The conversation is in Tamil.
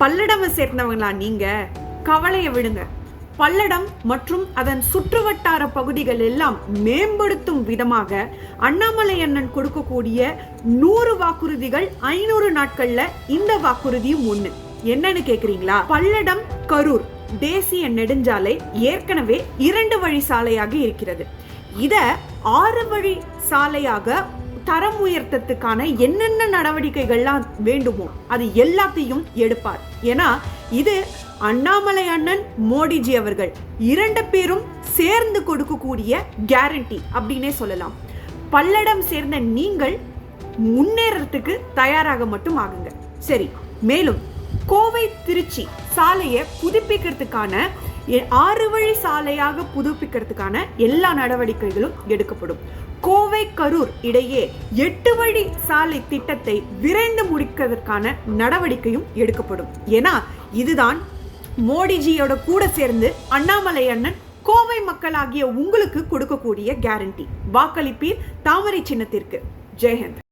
பல்லடமை சேர்ந்தவங்களா நீங்க? கவலையை விடுங்க. பல்லடம் மற்றும் அதன் சுற்றுவட்டார பகுதிகள் எல்லாம் மேம்படுத்தும் விதமாக அண்ணாமலை அண்ணன் கொடுக்கக்கூடிய நூறு வாக்குறுதிகள் ஐநூறு நாட்கள்ல இந்த வாக்குறுதியும் ஒண்ணு. என்னன்னு கேக்குறீங்களா? பல்லடம் கரூர் தேசிய நெடுஞ்சாலை ஏற்கனவே இரண்டு வழி சாலையாக இருக்கிறது. இத ஆறு வழி சாலையாக தரம் உயர்த்தத்துக்கான என்னென்ன நடவடிக்கைகள்லாம் வேண்டுமோ அது எல்லாத்தையும் எடுப்பார். ஏன்னா இது அண்ணாமலை அண்ணன் மோடிஜி அவர்கள் இரண்டு பேரும் சேர்ந்து கொடுக்கக்கூடிய கேரண்டி அப்படின்னே சொல்லலாம். பல்லடம் சேர்ந்த நீங்கள் முன்னேறத்துக்கு தயாராக மட்டும் ஆகுங்க. சரி மேலும் கோவை திருச்சி சாலையை புதுப்பிக்கிறதுக்கான ஆறு வழி சாலையாக புதுப்பிக்கிறதுக்கான எல்லா நடவடிக்கைகளும் எடுக்கப்படும். கோவை கரூர் இடையே எட்டு வழி சாலை திட்டத்தை விரைந்து முடிக்கிறதுக்கான நடவடிக்கையும் எடுக்கப்படும். ஏன்னா இதுதான் மோடிஜியோட கூட சேர்ந்து அண்ணாமலை அண்ணன் கோவை மக்களாகிய உங்களுக்கு கொடுக்கக்கூடிய கேரண்டி வாக்களிப்பீர் தாமரை சின்னத்திற்கு. ஜெயஹந்த்.